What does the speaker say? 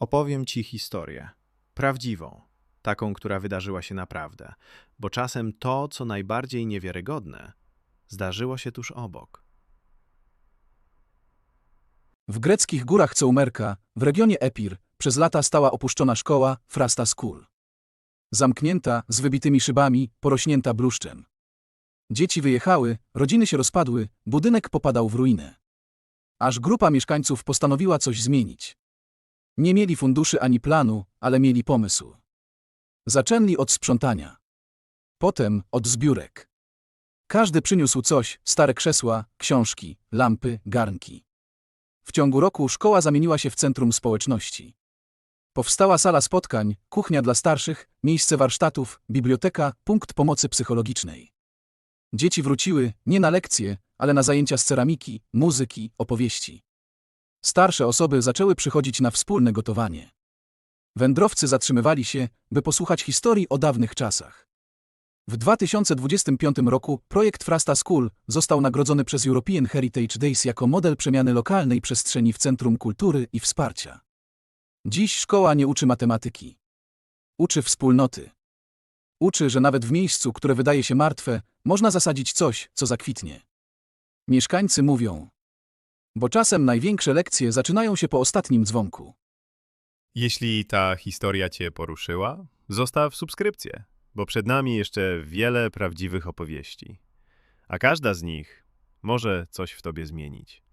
Opowiem ci historię. Prawdziwą. Taką, która wydarzyła się naprawdę. Bo czasem to, co najbardziej niewiarygodne, zdarzyło się tuż obok. W greckich górach Ceumerka, w regionie Epir, przez lata stała opuszczona szkoła Frasta School. Zamknięta, z wybitymi szybami, porośnięta bluszczem. Dzieci wyjechały, rodziny się rozpadły, budynek popadał w ruinę. Aż grupa mieszkańców postanowiła coś zmienić. Nie mieli funduszy ani planu, ale mieli pomysł. Zaczęli od sprzątania. Potem od zbiórek. Każdy przyniósł coś, stare krzesła, książki, lampy, garnki. W ciągu roku szkoła zamieniła się w centrum społeczności. Powstała sala spotkań, kuchnia dla starszych, miejsce warsztatów, biblioteka, punkt pomocy psychologicznej. Dzieci wróciły nie na lekcje, ale na zajęcia z ceramiki, muzyki, opowieści. Starsze osoby zaczęły przychodzić na wspólne gotowanie. Wędrowcy zatrzymywali się, by posłuchać historii o dawnych czasach. W 2025 roku projekt Frasta School został nagrodzony przez European Heritage Days jako model przemiany lokalnej przestrzeni w centrum kultury i wsparcia. Dziś szkoła nie uczy matematyki. Uczy wspólnoty. Uczy, że nawet w miejscu, które wydaje się martwe, można zasadzić coś, co zakwitnie. Mieszkańcy mówią, bo czasem największe lekcje zaczynają się po ostatnim dzwonku. Jeśli ta historia Cię poruszyła, zostaw subskrypcję, bo przed nami jeszcze wiele prawdziwych opowieści, a każda z nich może coś w Tobie zmienić.